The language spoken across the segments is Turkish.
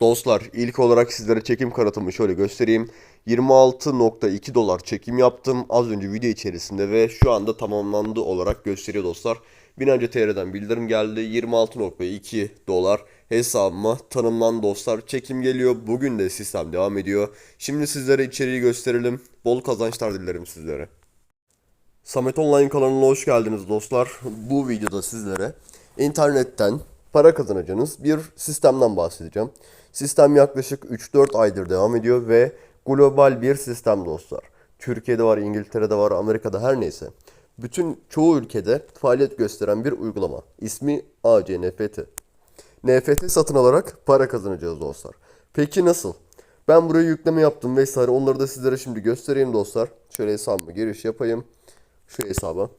Dostlar ilk olarak sizlere çekim kanıtımı şöyle göstereyim. 26.2 dolar çekim yaptım az önce video içerisinde ve şu anda tamamlandı olarak gösteriyor dostlar. Binance TR'den bildirim geldi. 26.2 dolar hesabıma tanımlandı dostlar. Çekim geliyor. Bugün de sistem devam ediyor. Şimdi sizlere içeriği gösterelim. Bol kazançlar dilerim sizlere. Samet Online kanalına hoş geldiniz dostlar. Bu videoda sizlere internetten para kazanacağınız bir sistemden bahsedeceğim. Sistem yaklaşık 3-4 aydır devam ediyor ve global bir sistem dostlar. Türkiye'de var, İngiltere'de var, Amerika'da her neyse. Bütün çoğu ülkede faaliyet gösteren bir uygulama. İsmi ACNFT. NFT satın alarak para kazanacağız dostlar. Peki nasıl? Ben buraya yükleme yaptım vesaire. Onları da sizlere şimdi göstereyim dostlar. Şöyle hesabıma giriş yapayım. Şu hesaba.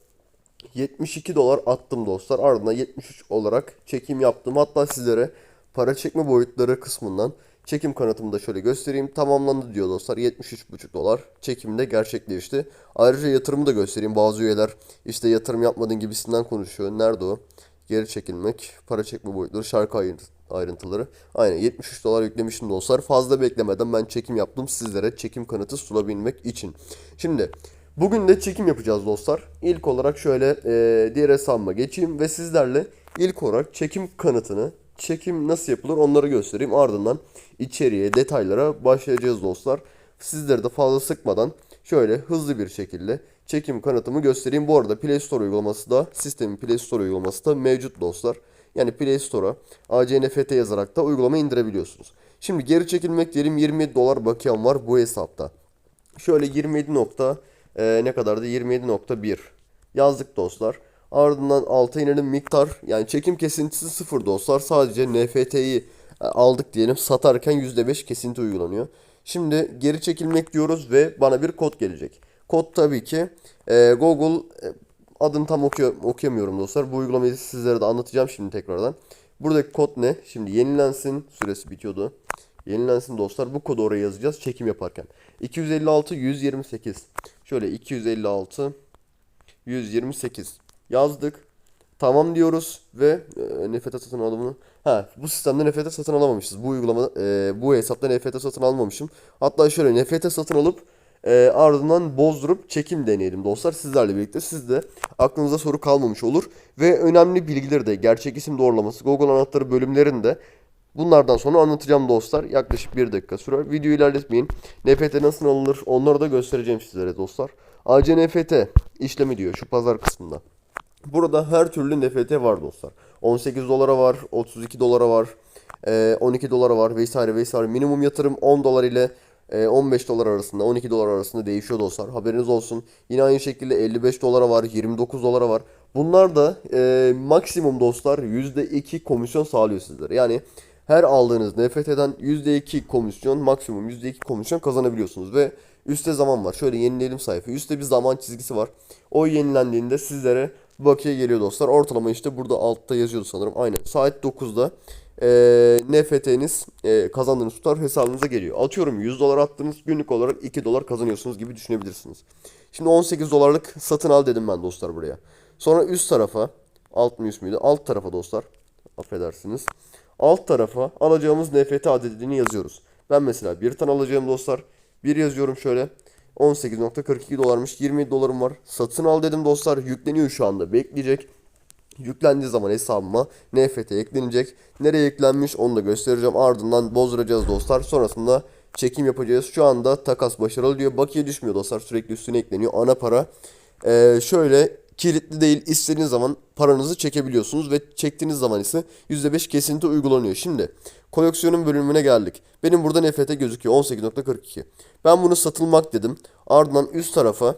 72 dolar attım dostlar. Ardından 73 olarak çekim yaptım. Hatta sizlere para çekme boyutları kısmından çekim kanıtımı da şöyle göstereyim. Tamamlandı diyor dostlar. 73,5 dolar çekimde gerçekleşti. Ayrıca yatırımı da göstereyim. Bazı üyeler işte yatırım yapmadın gibisinden konuşuyor. Nerede o? Geri çekilmek, para çekme boyutları, şarkı ayrı- ayrıntıları. Aynen 73 dolar yüklemişim dostlar. Fazla beklemeden ben çekim yaptım sizlere çekim kanıtı sunabilmek için. Şimdi bugün de çekim yapacağız dostlar. İlk olarak şöyle e, diğer hesabıma geçeyim ve sizlerle ilk olarak çekim kanıtını, çekim nasıl yapılır onları göstereyim. Ardından içeriye, detaylara başlayacağız dostlar. Sizleri de fazla sıkmadan şöyle hızlı bir şekilde çekim kanıtımı göstereyim. Bu arada Play Store uygulaması da sistemin Play Store uygulaması da mevcut dostlar. Yani Play Store'a ACNFT yazarak da uygulama indirebiliyorsunuz. Şimdi geri çekilmek diyelim 27 dolar bakiyem var bu hesapta. Şöyle 27 nokta e, ne kadardı 27.1 yazdık dostlar. Ardından alta inelim miktar yani çekim kesintisi sıfır dostlar. Sadece NFT'yi e, aldık diyelim satarken %5 kesinti uygulanıyor. Şimdi geri çekilmek diyoruz ve bana bir kod gelecek. Kod tabii ki e, Google e, adını tam okuyor, okuyamıyorum dostlar. Bu uygulamayı sizlere de anlatacağım şimdi tekrardan. Buradaki kod ne? Şimdi yenilensin süresi bitiyordu. Yenilensin dostlar. Bu kodu oraya yazacağız çekim yaparken. 256 128. Şöyle 256 128 yazdık. Tamam diyoruz ve e, NFT satın alımını ha bu sistemde NFT satın alamamışız. Bu uygulama e, bu hesapta NFT satın almamışım. Hatta şöyle NFT satın alıp e, ardından bozdurup çekim deneyelim dostlar sizlerle birlikte. Siz de aklınıza soru kalmamış olur ve önemli bilgileri de gerçek isim doğrulaması Google anahtarı bölümlerinde Bunlardan sonra anlatacağım dostlar. Yaklaşık bir dakika sürer. Videoyu ilerletmeyin. NFT nasıl alınır onları da göstereceğim sizlere dostlar. ACNFT işlemi diyor şu pazar kısmında. Burada her türlü NFT var dostlar. 18 dolara var, 32 dolara var, e, 12 dolara var vesaire vesaire. Minimum yatırım 10 dolar ile e, 15 dolar arasında, 12 dolar arasında değişiyor dostlar. Haberiniz olsun. Yine aynı şekilde 55 dolara var, 29 dolara var. Bunlar da e, maksimum dostlar %2 komisyon sağlıyor sizlere. Yani her aldığınız NFT'den %2 komisyon, maksimum %2 komisyon kazanabiliyorsunuz ve üstte zaman var. Şöyle yenileyelim sayfayı. Üstte bir zaman çizgisi var. O yenilendiğinde sizlere bakiye geliyor dostlar. Ortalama işte burada altta yazıyordu sanırım. Aynen. Saat 9'da e, NFT'niz e, kazandığınız tutar hesabınıza geliyor. Atıyorum 100 dolar attınız günlük olarak 2 dolar kazanıyorsunuz gibi düşünebilirsiniz. Şimdi 18 dolarlık satın al dedim ben dostlar buraya. Sonra üst tarafa alt mı üst müydü? Alt tarafa dostlar. Affedersiniz. Alt tarafa alacağımız NFT adedini yazıyoruz. Ben mesela bir tane alacağım dostlar. Bir yazıyorum şöyle. 18.42 dolarmış. 20 dolarım var. Satın al dedim dostlar. Yükleniyor şu anda. Bekleyecek. Yüklendiği zaman hesabıma NFT eklenecek. Nereye eklenmiş onu da göstereceğim. Ardından bozduracağız dostlar. Sonrasında çekim yapacağız. Şu anda takas başarılı diyor. Bakiye düşmüyor dostlar. Sürekli üstüne ekleniyor. Ana para. Ee, şöyle kilitli değil. İstediğiniz zaman paranızı çekebiliyorsunuz ve çektiğiniz zaman ise %5 kesinti uygulanıyor. Şimdi koleksiyonun bölümüne geldik. Benim burada NFT gözüküyor 18.42. Ben bunu satılmak dedim. Ardından üst tarafa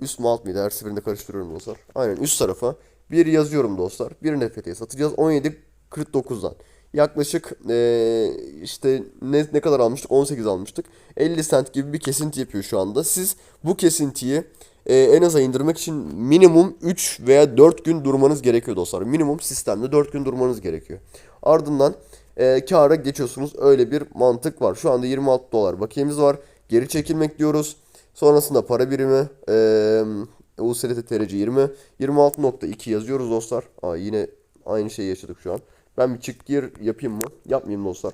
üst mü alt mıydı? Her seferinde karıştırıyorum dostlar. Aynen üst tarafa bir yazıyorum dostlar. Bir NFT'ye satacağız 17.49'dan. Yaklaşık eee, işte ne, ne kadar almıştık? 18 almıştık. 50 cent gibi bir kesinti yapıyor şu anda. Siz bu kesintiyi e, en aza indirmek için minimum 3 veya 4 gün durmanız gerekiyor dostlar. Minimum sistemde 4 gün durmanız gerekiyor. Ardından e, kâra geçiyorsunuz. Öyle bir mantık var. Şu anda 26 dolar bakiyemiz var. Geri çekilmek diyoruz. Sonrasında para birimi e, USDT TRC 20 26.2 yazıyoruz dostlar. Aa, yine aynı şeyi yaşadık şu an. Ben bir çık gir yapayım mı? Yapmayayım dostlar.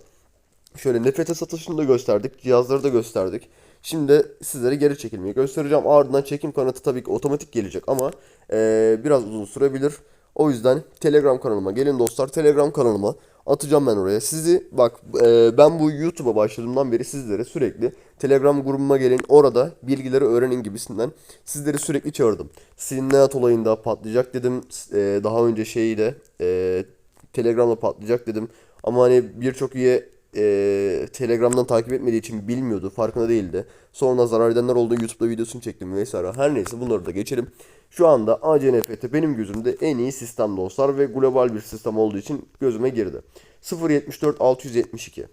Şöyle NFT satışını da gösterdik. Cihazları da gösterdik. Şimdi sizlere geri çekilmeyi göstereceğim. Ardından çekim kanıtı tabii ki otomatik gelecek ama eee, biraz uzun sürebilir. O yüzden Telegram kanalıma gelin dostlar. Telegram kanalıma atacağım ben oraya. Sizi bak eee, ben bu YouTube'a başladığımdan beri sizlere sürekli Telegram grubuma gelin orada bilgileri öğrenin gibisinden sizleri sürekli çağırdım. Sinnat olayında patlayacak dedim. Eee, daha önce şeyi de eee, Telegram'da patlayacak dedim. Ama hani birçok üye e, Telegram'dan takip etmediği için bilmiyordu, farkında değildi. Sonra zarar edenler oldu, YouTube'da videosunu çektim vesaire. Her neyse bunları da geçelim. Şu anda ACNFT benim gözümde en iyi sistem dostlar ve global bir sistem olduğu için gözüme girdi. 0.74 672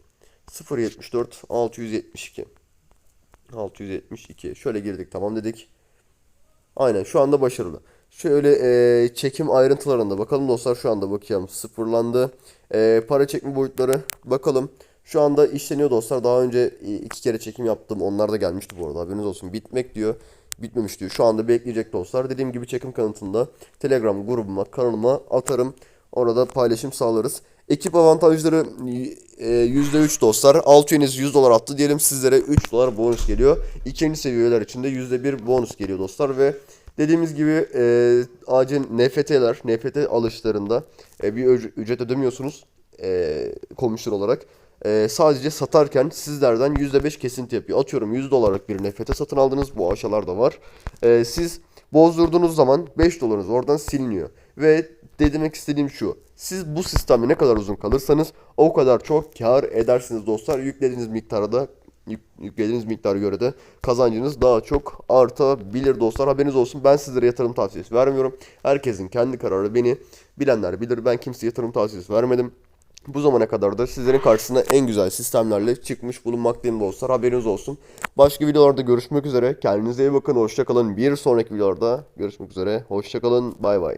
0.74 672 672 Şöyle girdik tamam dedik. Aynen şu anda başarılı. Şöyle e, çekim ayrıntılarında bakalım dostlar şu anda bakıyorum sıfırlandı. E, para çekme boyutları bakalım. Şu anda işleniyor dostlar. Daha önce e, iki kere çekim yaptım. Onlar da gelmişti bu arada haberiniz olsun. Bitmek diyor. Bitmemiş diyor. Şu anda bekleyecek dostlar. Dediğim gibi çekim kanıtında Telegram grubuma, kanalıma atarım. Orada paylaşım sağlarız. Ekip avantajları e, %3 dostlar. Alt üyeniz 100 dolar attı diyelim sizlere 3 dolar bonus geliyor. İkinci seviyeler için de %1 bonus geliyor dostlar ve dediğimiz gibi e, acil NFT'ler, NFT alışlarında e, bir üc- ücret ödemiyorsunuz e, komisyon olarak. E, sadece satarken sizlerden %5 kesinti yapıyor. Atıyorum 100 dolarlık bir NFT satın aldınız. Bu aşağılarda var. E, siz bozdurduğunuz zaman 5 dolarınız oradan siliniyor. Ve de demek istediğim şu. Siz bu sistemde ne kadar uzun kalırsanız o kadar çok kar edersiniz dostlar. Yüklediğiniz miktara da yüklediğiniz miktara göre de kazancınız daha çok artabilir dostlar. Haberiniz olsun. Ben sizlere yatırım tavsiyesi vermiyorum. Herkesin kendi kararı beni bilenler bilir. Ben kimseye yatırım tavsiyesi vermedim. Bu zamana kadar da sizlerin karşısına en güzel sistemlerle çıkmış bulunmaktayım dostlar. Haberiniz olsun. Başka videolarda görüşmek üzere. Kendinize iyi bakın. Hoşçakalın. Bir sonraki videolarda görüşmek üzere. Hoşçakalın. Bay bay.